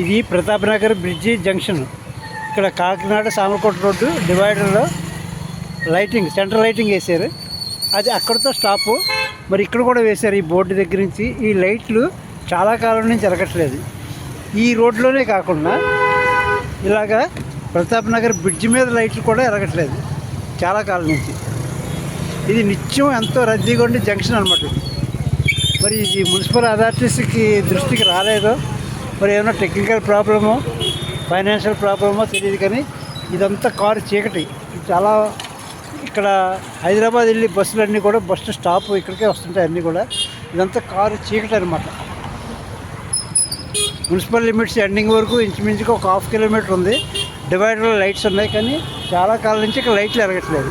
ఇది Pratap Nagar bridge junction. ఇక్కడ Kakinada Samarkota road డివైడర్లో లైటింగ్ సెంటర్ లైటింగ్ వేశారు. అది అక్కడితో స్టాపు. మరి ఇక్కడ కూడా వేశారు ఈ బోర్డు దగ్గర నుంచి. ఈ లైట్లు చాలా కాలం నుంచి ఎరగట్లేదు. ఈ రోడ్లోనే కాకుండా ఇలాగా ప్రతాప్ నగర్ బ్రిడ్జి మీద లైట్లు కూడా ఎరగట్లేదు చాలా కాలం నుంచి. ఇది నిత్యం ఎంతో రద్దీగా ఉండే జంక్షన్ అనమాట మరి ఇది మున్సిపల్ అథారిటీస్కి దృష్టికి రాలేదో మరి ఏమైనా టెక్నికల్ ప్రాబ్లమో ఫైనాన్షియల్ ప్రాబ్లమో తెలియదు కానీ ఇదంతా కారు చీకటి. ఇది చాలా ఇక్కడ హైదరాబాద్ వెళ్ళి బస్సులు అన్నీ కూడా బస్సు స్టాప్ ఇక్కడికే వస్తుంటాయి అన్నీ కూడా. ఇదంతా కారు చీకటి అనమాట మున్సిపల్ లిమిట్స్ ఎండింగ్ వరకు ఇంచుమించుగా ఒక హాఫ్ కిలోమీటర్ ఉంది. డివైడర్లో లైట్స్ ఉన్నాయి కానీ చాలా కాలం నుంచి ఇక్కడ లైట్లు ఎరగట్లేదు.